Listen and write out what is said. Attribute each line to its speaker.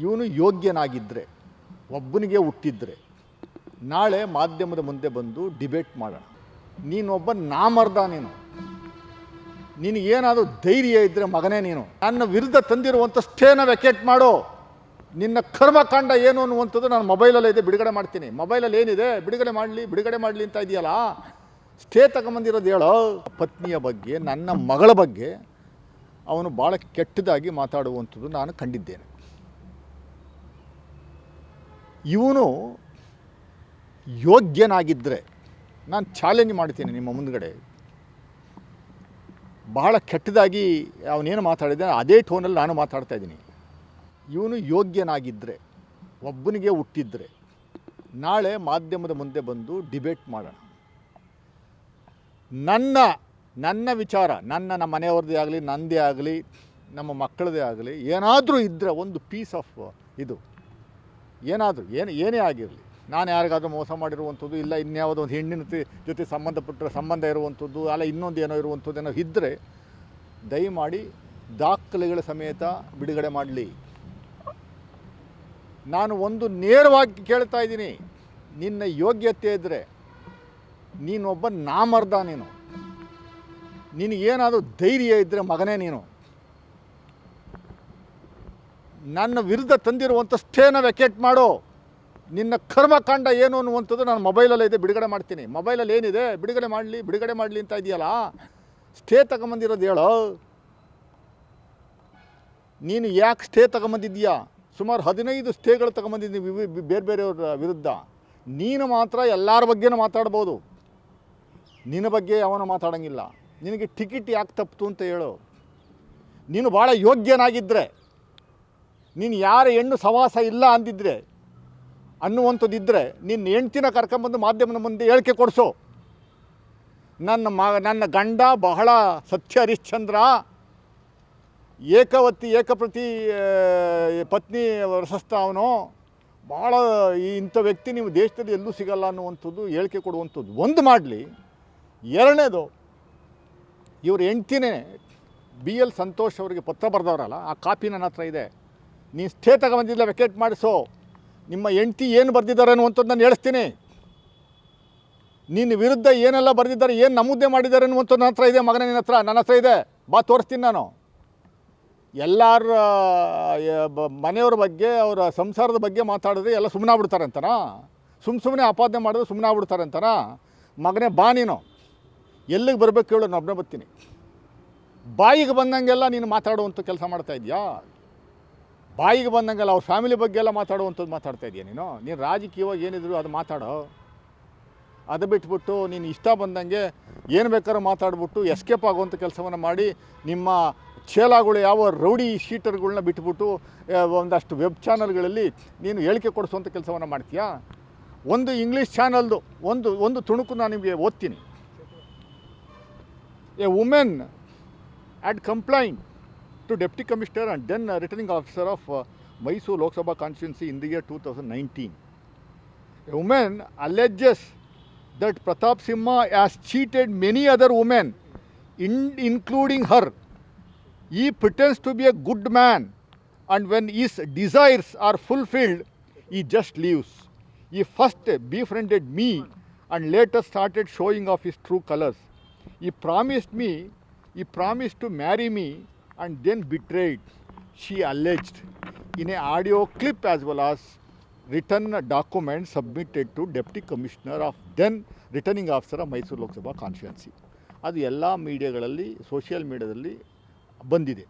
Speaker 1: ಇವನು ಯೋಗ್ಯನಾಗಿದ್ದರೆ ಒಬ್ಬನಿಗೆ ಹುಟ್ಟಿದ್ರೆ, ನಾಳೆ ಮಾಧ್ಯಮದ ಮುಂದೆ ಬಂದು ಡಿಬೇಟ್ ಮಾಡೋಣ. ನೀನೊಬ್ಬ ನಾಮರ್ದ ನೀನು. ನಿನಗೇನಾದರೂ ಧೈರ್ಯ ಇದ್ದರೆ ಮಗನೇ ನೀನು. ನನ್ನ ವಿರುದ್ಧ ತಂದಿರುವಂಥ ಸ್ಟೇನ ವ್ಯಾಕೆಟ್ ಮಾಡು. ನಿನ್ನ ಕರ್ಮಕಾಂಡ ಏನು ಅನ್ನುವಂಥದ್ದು ನಾನು ಮೊಬೈಲಲ್ಲೇ ಇದೆ, ಬಿಡುಗಡೆ ಮಾಡ್ತೀನಿ. ಮೊಬೈಲಲ್ಲಿ ಏನಿದೆ? ಬಿಡುಗಡೆ ಮಾಡಲಿ ಬಿಡುಗಡೆ ಮಾಡಲಿ ಅಂತ ಇದೆಯಲ್ಲ? ಸ್ಟೇ ತಗೊಂಬಂದಿರೋದು ಹೇಳೋ. ಪತ್ನಿಯ ಬಗ್ಗೆ, ನನ್ನ ಮಗಳ ಬಗ್ಗೆ ಅವನು ಭಾಳ ಕೆಟ್ಟದಾಗಿ ಮಾತಾಡುವಂಥದ್ದು ನಾನು ಕಂಡಿದ್ದೇನೆ. ಇವನು ಯೋಗ್ಯನಾಗಿದ್ದರೆ ನಾನು ಚಾಲೆಂಜ್ ಮಾಡ್ತೀನಿ ನಿಮ್ಮ ಮುಂದಗಡೆ. ಬಹಳ ಕೆಟ್ಟದಾಗಿ ಅವನೇನು ಮಾತಾಡಿದ್ದಾನೆ, ಅದೇ ಟೋನಲ್ಲಿ ನಾನು ಮಾತಾಡ್ತಾ ಇದ್ದೀನಿ. ಇವನು ಯೋಗ್ಯನಾಗಿದ್ದರೆ ಒಬ್ಬನಿಗೆ ಹುಟ್ಟಿದ್ರೆ, ನಾಳೆ ಮಾಧ್ಯಮದ ಮುಂದೆ ಬಂದು ಡಿಬೇಟ್ ಮಾಡೋಣ. ನನ್ನ ನನ್ನ ವಿಚಾರ, ನನ್ನ ನಮ್ಮ ಮನೆಯವ್ರದ್ದೇ ಆಗಲಿ, ನಂದೇ ಆಗಲಿ, ನಮ್ಮ ಮಕ್ಕಳದೇ ಆಗಲಿ, ಏನಾದರೂ ಇದ್ದರೆ ಒಂದು ಪೀಸ್ ಆಫ್ ಇದು. ಏನಾದರೂ, ಏನು, ಏನೇ ಆಗಿರಲಿ. ನಾನು ಯಾರಿಗಾದರೂ ಮೋಸ ಮಾಡಿರುವಂಥದ್ದು ಇಲ್ಲ, ಇನ್ಯಾವುದೋ ಒಂದು ಹೆಣ್ಣಿನ ಜೊತೆ ಸಂಬಂಧಪಟ್ಟ ಸಂಬಂಧ ಇರುವಂಥದ್ದು, ಅಲ್ಲ ಇನ್ನೊಂದು ಏನೋ ಇರುವಂಥದ್ದು ಏನೋ ಇದ್ದರೆ ದಯಮಾಡಿ ದಾಖಲೆಗಳ ಸಮೇತ ಬಿಡುಗಡೆ ಮಾಡಲಿ. ನಾನು ಒಂದು ನೇರವಾಗಿ ಕೇಳ್ತಾ ಇದ್ದೀನಿ. ನಿನ್ನ ಯೋಗ್ಯತೆ ಇದ್ದರೆ ನೀನೊಬ್ಬ ನಾಮರ್ದ ನೀನು. ನಿನಗೇನಾದರೂ ಧೈರ್ಯ ಇದ್ದರೆ ಮಗನೇ ನೀನು. ನನ್ನ ವಿರುದ್ಧ ತಂದಿರುವಂಥ ಸ್ಟೇನ ವೆಕೇಟ್ ಮಾಡು. ನಿನ್ನ ಕರ್ಮಕಾಂಡ ಏನು ಅನ್ನುವಂಥದ್ದು ನಾನು ಮೊಬೈಲಲ್ಲೇ ಇದೆ, ಬಿಡುಗಡೆ ಮಾಡ್ತೀನಿ. ಮೊಬೈಲಲ್ಲಿ ಏನಿದೆ? ಬಿಡುಗಡೆ ಮಾಡಲಿ ಬಿಡುಗಡೆ ಮಾಡಲಿ ಅಂತ ಇದೆಯಲ್ಲ? ಸ್ಟೇ ತಗೊಂಬಂದಿರೋದು ಹೇಳೋ. ನೀನು ಯಾಕೆ ಸ್ಟೇ ತಗೊಂಬಂದಿದ್ದೀಯಾ? ಸುಮಾರು ಹದಿನೈದು ಸ್ಟೇಗಳು ತಗೊಂಬಂದಿದ್ದೀನಿ ಬೇರೆ ಬೇರೆಯವ್ರ ವಿರುದ್ಧ. ನೀನು ಮಾತ್ರ ಎಲ್ಲರ ಬಗ್ಗೆನೂ ಮಾತಾಡ್ಬೋದು. ನಿನ್ನ ಬಗ್ಗೆ ಅವನು ಮಾತಾಡೋಂಗಿಲ್ಲ. ನಿನಗೆ ಟಿಕೆಟ್ ಯಾಕೆ ತಪ್ಪಿತು ಅಂತ ಹೇಳು. ನೀನು ಭಾಳ ಯೋಗ್ಯನಾಗಿದ್ದರೆ ನೀನು ಯಾರ ಹೆಣ್ಣು ಸವಾಸ ಇಲ್ಲ ಅಂದಿದ್ರೆ ಅನ್ನುವಂಥದ್ದಿದ್ದರೆ ನಿನ್ನ ಹೆಂಡ್ತಿನ ಕರ್ಕೊಂಬಂದು ಮಾಧ್ಯಮದ ಮುಂದೆ ಹೇಳಿಕೆ ಕೊಡಿಸು. ನನ್ನ ಮ ನನ್ನ ಗಂಡ ಬಹಳ ಸತ್ಯ ಹರಿಶ್ಚಂದ್ರ, ಏಕವತಿ, ಏಕಪ್ರತಿ ಪತ್ನಿ ಪ್ರಶಸ್ತ ಅವನು. ಭಾಳ ಈ ಇಂಥ ವ್ಯಕ್ತಿ ನೀವು ದೇಶದಲ್ಲಿ ಎಲ್ಲೂ ಸಿಗಲ್ಲ ಅನ್ನುವಂಥದ್ದು, ಹೇಳಿಕೆ ಕೊಡುವಂಥದ್ದು. ಒಂದು ಮಾಡಲಿ. ಎರಡನೇದು, ಇವ್ರ ಹೆಂಡ್ತಿನೇ ಬಿ ಎಲ್ ಸಂತೋಷ್ ಅವರಿಗೆ ಪತ್ರ ಬರೆದವರಲ್ಲ, ಆ ಕಾಪಿ ನನ್ನ ಹತ್ರ ಇದೆ. ನೀನು ಸ್ಟೇ ತಗೊಂಬಂದಿಲ್ಲ ವೆಕೇಟ್ ಮಾಡಿಸೋ. ನಿಮ್ಮ ಹೆಂಡ್ತಿ ಏನು ಬರೆದಿದ್ದಾರೆ ಅನ್ನುವಂಥದ್ದು ನಾನು ಹೇಳಿಸ್ತೀನಿ ನಿನ್ನ ವಿರುದ್ಧ ಏನೆಲ್ಲ ಬರೆದಿದ್ದಾರೆ, ಏನು ನಮೂದೆ ಮಾಡಿದ್ದಾರೆ ಅನ್ನುವಂಥದ್ದು ನನ್ನ ಹತ್ರ ಇದೆ, ಮಗನ ನಿನ್ನ ಹತ್ರ, ನನ್ನ ಹತ್ರ ಇದೆ. ಬಾ, ತೋರಿಸ್ತೀನಿ ನಾನು. ಎಲ್ಲರ ಮನೆಯವ್ರ ಬಗ್ಗೆ, ಅವರ ಸಂಸಾರದ ಬಗ್ಗೆ ಮಾತಾಡಿದ್ರೆ ಎಲ್ಲ ಸುಮ್ಮನೆ ಆಗ್ಬಿಡ್ತಾರೆ ಅಂತನಾ? ಸುಮ್ಮ ಸುಮ್ಮನೆ ಆಪಾದನೆ ಮಾಡಿದ್ರೆ ಸುಮ್ಮನೆ ಆಗ್ಬಿಡ್ತಾರೆ ಅಂತನಾ? ಮಗನೇ ಬಾ ನೀನು. ಎಲ್ಲಿಗೆ ಬರಬೇಕು ಹೇಳು, ನಾನು ಒಬ್ಬನೇ ಬರ್ತೀನಿ. ಬಾಯಿಗೆ ಬಂದಂಗೆಲ್ಲ ನೀನು ಮಾತಾಡುವಂಥ ಕೆಲಸ ಮಾಡ್ತಾ ಇದೆಯಾ? ಬಾಯಿಗೆ ಬಂದಂಗೆಲ್ಲ ಅವ್ರ ಫ್ಯಾಮಿಲಿ ಬಗ್ಗೆ ಎಲ್ಲ ಮಾತಾಡುವಂಥದ್ದು ಮಾತಾಡ್ತಾ ಇದೆಯಾ ನೀನು? ನೀನು ರಾಜಕೀಯವಾಗಿ ಏನಿದ್ರು ಅದು ಮಾತಾಡೋ. ಅದು ಬಿಟ್ಬಿಟ್ಟು ನೀನು ಇಷ್ಟ ಬಂದಂಗೆ ಏನು ಬೇಕಾದ್ರೂ ಮಾತಾಡ್ಬಿಟ್ಟು ಎಸ್ಕೇಪ್ ಆಗುವಂಥ ಕೆಲಸವನ್ನು ಮಾಡಿ ನಿಮ್ಮ ಚೇಲಾಗಳು ಯಾವ ರೌಡಿ ಶೀಟರ್ಗಳನ್ನ ಬಿಟ್ಬಿಟ್ಟು ಒಂದಷ್ಟು ವೆಬ್ ಚಾನಲ್ಗಳಲ್ಲಿ ನೀನು ಹೇಳಿಕೆ ಕೊಡಿಸುವಂಥ ಕೆಲಸವನ್ನು ಮಾಡ್ತೀಯಾ? ಒಂದು ಇಂಗ್ಲೀಷ್ ಚಾನಲ್ದು ಒಂದು ಒಂದು ತುಣುಕು ನಾನು ನಿಮಗೆ ಓದ್ತೀನಿ. A women had complained. To Deputy Commissioner and then uh, returning officer of uh, Mysore Lok Sabha constituency in the year 2019. A woman alleges that Pratap Simha has cheated many other women, in, including her. He pretends to be a good man, and when his desires are fulfilled, he just leaves. He first befriended me and later started showing off his true colors. He promised me, he promised to marry me and then betrayed, she alleged in a audio clip as well as written document submitted to Deputy Commissioner of then returning officer Mysuru Lok Sabha constituency ಅದು ಎಲ್ಲ ಮೀಡಿಯಾಗಳಲ್ಲಿ social ಮೀಡಿಯಾದಲ್ಲಿ ಬಂದಿದೆ